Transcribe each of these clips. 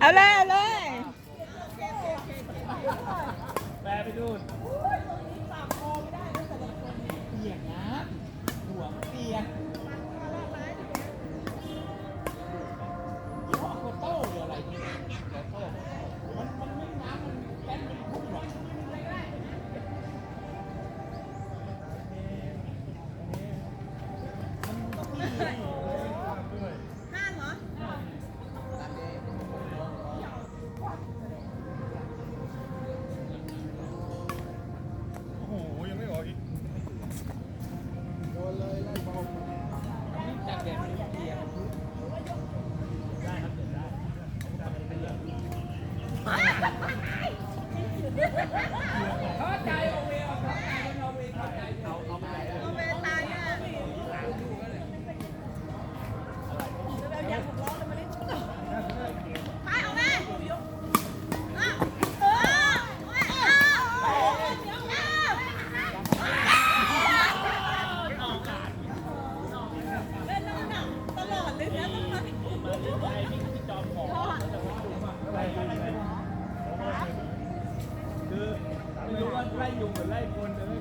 เอาเลยเอาเลยแปลไปดูเปียกนะหัวเปียกยี่ห้อโคโต้หรืออะไรนี่โคโต้มันมันไม่น้ำมันแป้นเป็นพุ่งหรอกมันต้องมี เข้าใจโอเวอเข้าใจโอเวเข้าใจ life on the uh,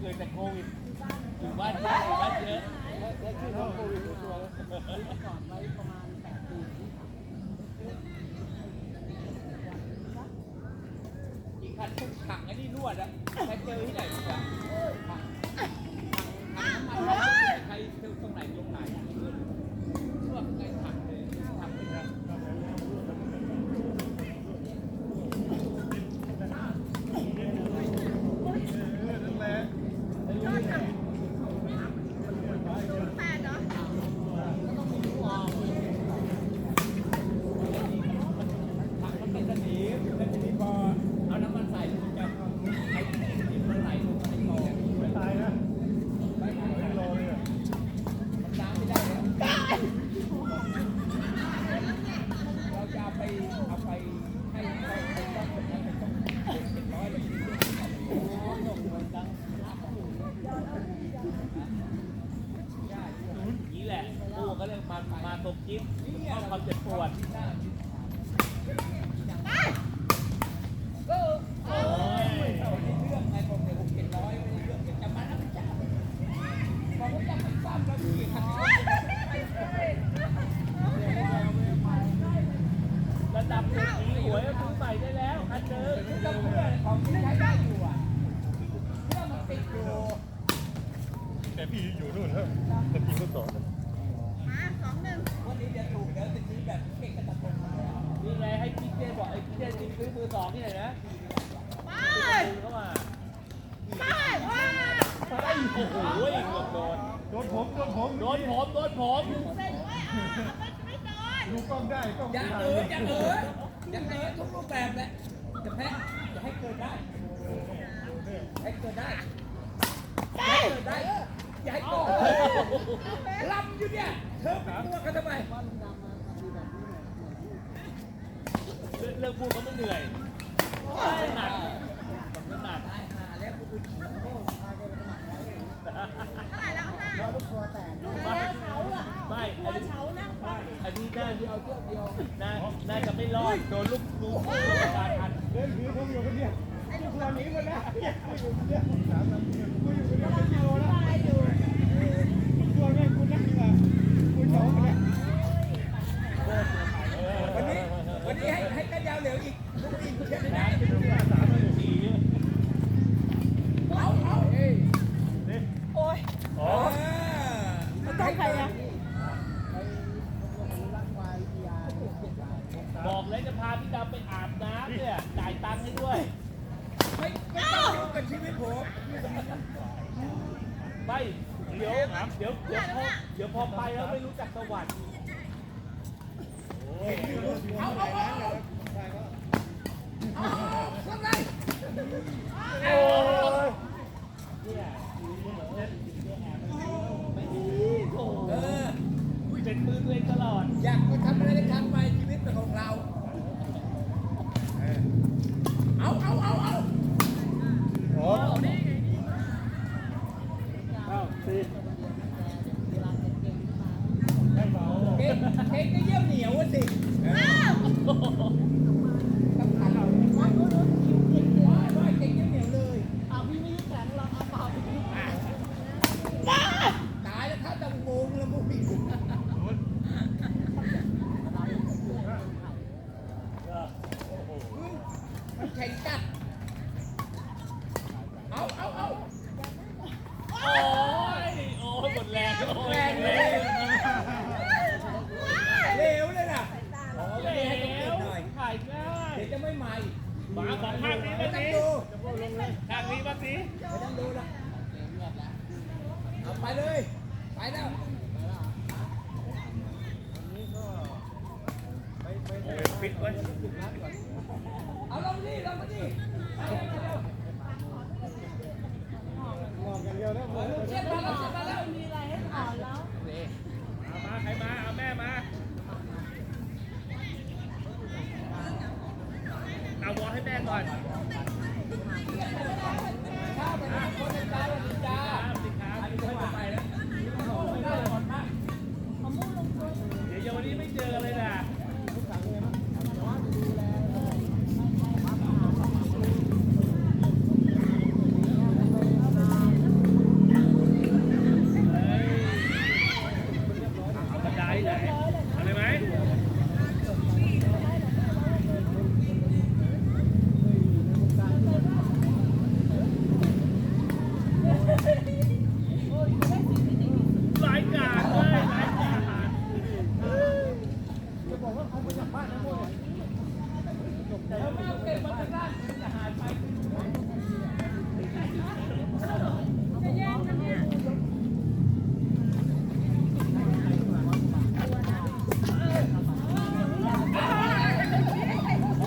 เลยแต่โควิดอยู่บ้านเยอะอล้าชื่อของโควิดรู้ตัวก่อนไปประมาณแปดปีอีกคันทุกถังไอ้นี่นวดอะใครเจอที่ไหนบ้กว่า แบบเก่งกระตับผมนี่ไงให้พี่เจบอกไอ้พี่เจจริงซื้อมือสองที่หน่อยนะไปเข้ามาไปว้าไอ้โอ้โหเกือบโดนโดนผมโดนผมโดนผมโดนผมเสร็จไว้อะไม่โดนดูกล้องได้กล้องอย่าเอ๋ยอย่าเอ๋ยอย่าเอ๋ยทุกรูปแบบแหละจะแพ้จะให้เกิดได้ให้เกิดได้ให้เกิดได้อย่าให้เกิดลำอยู่เนี่ยเธอเป็นตัวกันทำไม เลิกพูดเขาไม่เหนื่อยไม่หนักไม่หนักไหร่แล้วห้าลูกตัวแตกลูกแล้วเขาอะไม่ตัวเฉานั่งฟังอันนี้น่าเดียวเดียวเดียวน่าน่าจะไม่รอดโดนลูกลูกการทันเล่นถือผมอยู่คนเดียวทุกวันนี้มันนะเนี่ยกูอยู่คนเดียวสามนาทีกูอยู่คนเดียวเป็นกิโลแล้วไปอยู่ตัวแม่กูนั่งดีกว่ากูสองคนเนี่ย วันนี้ วันนี้ให้ให้กันยาวเหลวอีกลูกอีกเช่นได้ สามนาที เอาเอา โอ้ย อ๋อ มันต้อง ใครอะบอกเลยจะพาพี่ดำไปอาบน้ำเนี่ยจ่ายตังค์ให้ด้วย ไม่ไม่ต้องยุ่งกับชีวิตผมไม่เดี๋ยวเดี๋ยวเดี๋ยวพอเดี๋ยวพอไปแล้วไม่รู้จักสวัสดิ์เอาเอาเอาเอาทำไรโอ้ มือตัวเองตลอด อยากมาทำอะไรก็ทำไปชีวิตเป็นของเรา เอาเอาเอาเอา อ๋อเอาสี่ให้เบา เก่งเก่งก็เยี่ยวเหนียวอะสิ อ้าว ต้องขันเราว่าว่าเก่งเยี่ยวเหนียวเลย เอาพี่ไม่ยุ่งแขนเราเอาเปล่า ตายแล้วถ้าตังโมงแล้วมุกอีกมันแข็งจัด เอาเอาเอาโอ้ย โอ้ยหมดแรงโอ้ยแรงเลยเร็วเลยน่ะเร็วถ่ายง่ายเดี๋ยวจะไม่ใหม่มาของข้างนี้มาสิข้างนี้มาสิไม่ต้องดูละเอาไปเลย ไปแล้ว ปิดไว้เอาลงนี่ลงมาดิไปเร็วไปเร็ว ลองอย่างเดียวนะ เออเช็ดมาแล้วเช็ดมาแล้ว มีอะไรให้ถอนแล้ว มาใครมา เอาแม่มา เอาวอลให้แม่ก่อนข้าวไปนะคนในจ้าวันนี้จ้าสิครับอันนี้ค่อยจะไปแล้วไม่ได้ก่อนมากเดี๋ยววันนี้ไม่เจอเลยนะเอาบันไดไหนเอาเลยไหม หลายกาดเลยหลายกาดจะบอกว่าเขามาจากบ้านนะโม่แล้วแม่เก็บมาจากบ้านจะหายไป จะแย่งกันเนี่ย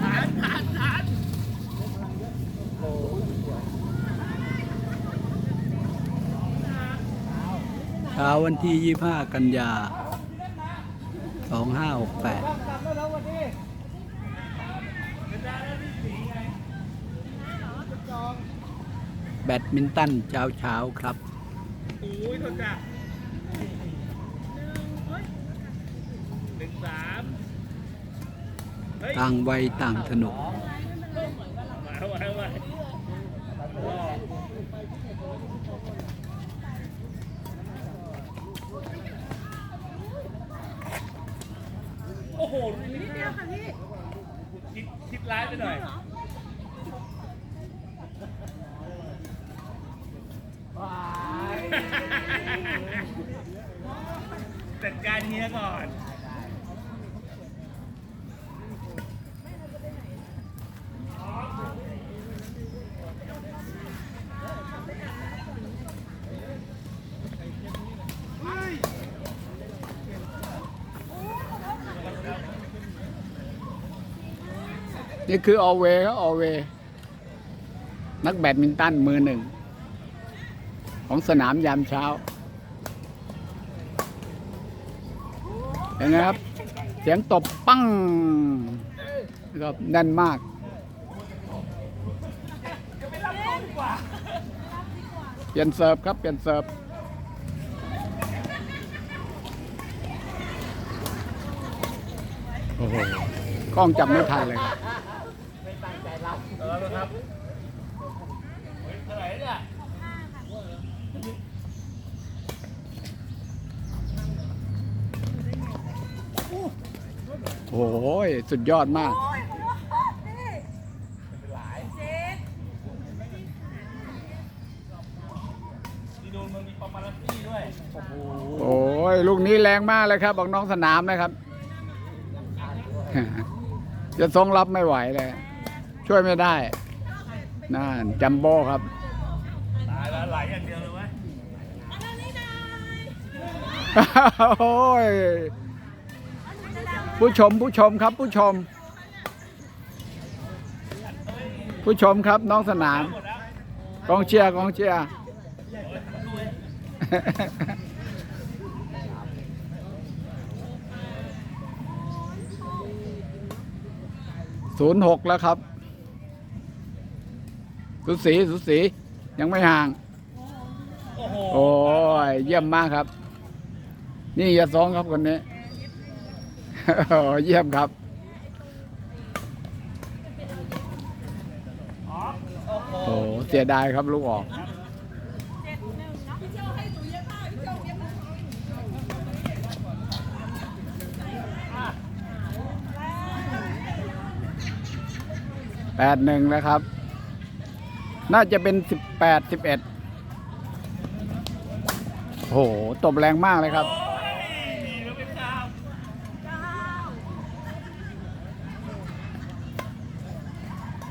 ฐานฐานฐาน เช้าวันที่ 25 กันยา 2568แบดมินตันเช้าเช้าๆครับโอ้ยโทษจ้ะหนึ่งสามเฮ้ยต่างวัยต่างสนุก มาไว้ไว้รอ โอ้โหนิดเดียวค่ะพี่คิดคิดร้ายไปหน่อยจัดการเฮียก่อน นี่คือออเวครับออเวนักแบดมินตันมือหนึ่ง ของสนามยามเช้าเห็นไหมครับ เสียงตบปั้งนะครับแน่นมากเปลี่ยนเซิร์ฟครับเปลี่ยนเซิร์ฟโอ้โหกล้องจับไม่ทันเลยครับ เออครับเท่าไหร่เนี่ย โอ้โหสุดยอดมากโอ้ยโอ้ยนี่เจ็ดที่ดูมันมีปาปารัสซี่ด้วยโอ้ยลูกนี้แรงมากเลยครับ บอกน้องสนามนะครับ จะทรงรับไม่ไหวเลย ช่วยไม่ได้นั่นจัมโบ้ครับตายแล้วไหลอย่างเดียวเลยเว้ยอันนั้นนี่นายโอ้ย ผู้ชมผู้ชมครับผู้ชม ผู้ชมครับน้องสนามหมดแล้วกองเชียร์กองเชียร์ศูนย์หกแล้วครับ สุสีสุสียังไม่ห่าง โอ้โหโอ้ยเยี่ยมมากครับ นี่อย่าสองครับคนนี้โอ้ เยี่ยมครับโอ้เสียดายครับลูกออกเจ็ดหนึ่งนะครับ น่าจะเป็นสิบแปดสิบเอ็ดโห ตบแรงมากเลยครับ